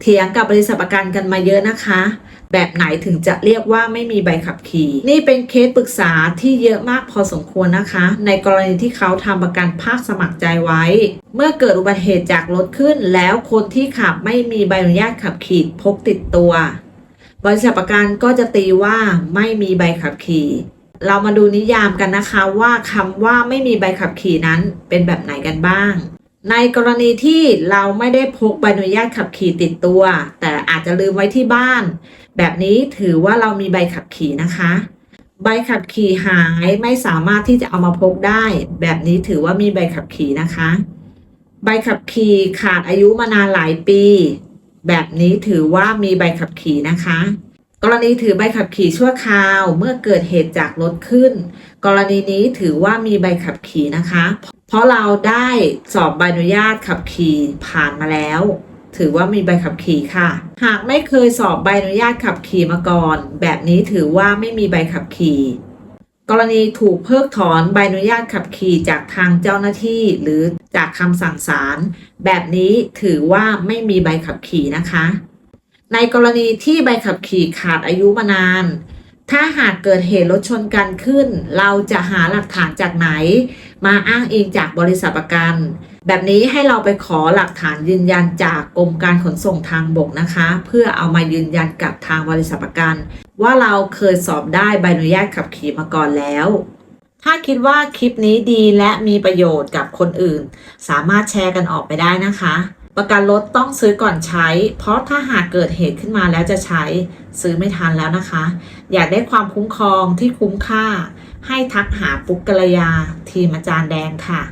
เถียงกับบริษัทประกันกันมาเยอะนะคะ แบบไหนถึงจะเรียกว่าไม่มีใบขับขี่ นี่เป็นเคสปรึกษาที่เยอะมากพอสมควรนะคะ ในกรณีที่เขาทำประกันภาคสมัครใจไว้ เมื่อเกิดอุบัติเหตุจากรถขึ้น แล้วคนที่ขับไม่มีใบอนุญาตขับขี่พกติดตัว บริษัทประกันก็จะตีว่าไม่มีใบขับขี่ เรามาดูนิยามกันนะคะว่าคำว่าไม่มีใบขับขี่นั้นเป็นแบบไหนกันบ้าง ในกรณีที่เราไม่ได้พกใบอนุญาตขับขี่ติดตัว แต่อาจจะลืมไว้ที่บ้าน แบบนี้ถือว่าเรามีใบขับขี่นะคะ ใบขับขี่หายไม่สามารถที่จะเอามาพกได้ แบบนี้ถือว่ามีใบขับขี่นะคะ ใบขับขี่ขาดอายุมานานหลายปี แบบนี้ถือว่ามีใบขับขี่นะคะ กรณีถือใบขับขี่ชั่วคราวเมื่อเกิดเหตุจากรถขึ้น กรณีนี้ถือว่ามีใบขับขี่นะคะ เพราะเราได้สอบใบอนุญาตขับขี่ผ่านมาแล้ว ถือว่ามีใบขับขี่ค่ะ หากไม่เคยสอบใบอนุญาตขับขี่มาก่อน แบบนี้ถือว่าไม่มีใบขับขี่ กรณีถูกเพิกถอนใบอนุญาตขับขี่จากทางเจ้าหน้าที่หรือจากคำสั่งศาลแบบนี้ถือว่าไม่มีใบขับขี่นะคะ ในกรณีที่ใบขับขี่ขาดอายุมานาน ถ้าหากเกิดเหตุรถชนกันขึ้น เราจะหาหลักฐานจากไหน มาอ้างอิงจากบริษัทประกัน แบบนี้ให้เราไปขอหลักฐานยืนยันจากกรมการขนส่งทางบกนะคะ เพื่อเอามายืนยันกับทางบริษัทประกัน ว่าเราเคยสอบได้ใบอนุญาตขับขี่มาก่อนแล้ว ถ้าคิดว่าคลิปนี้ดีและมีประโยชน์กับคนอื่น สามารถแชร์กันออกไปได้นะคะ ประกันรถต้องซื้อก่อนใช้ เพราะถ้าหากเกิดเหตุขึ้นมาแล้วจะใช้ซื้อไม่ทันแล้วนะคะ อยากได้ความคุ้มครองที่คุ้มค่า ให้ทักหาปุ๊กกระยา ทีมอาจารย์แดงค่ะ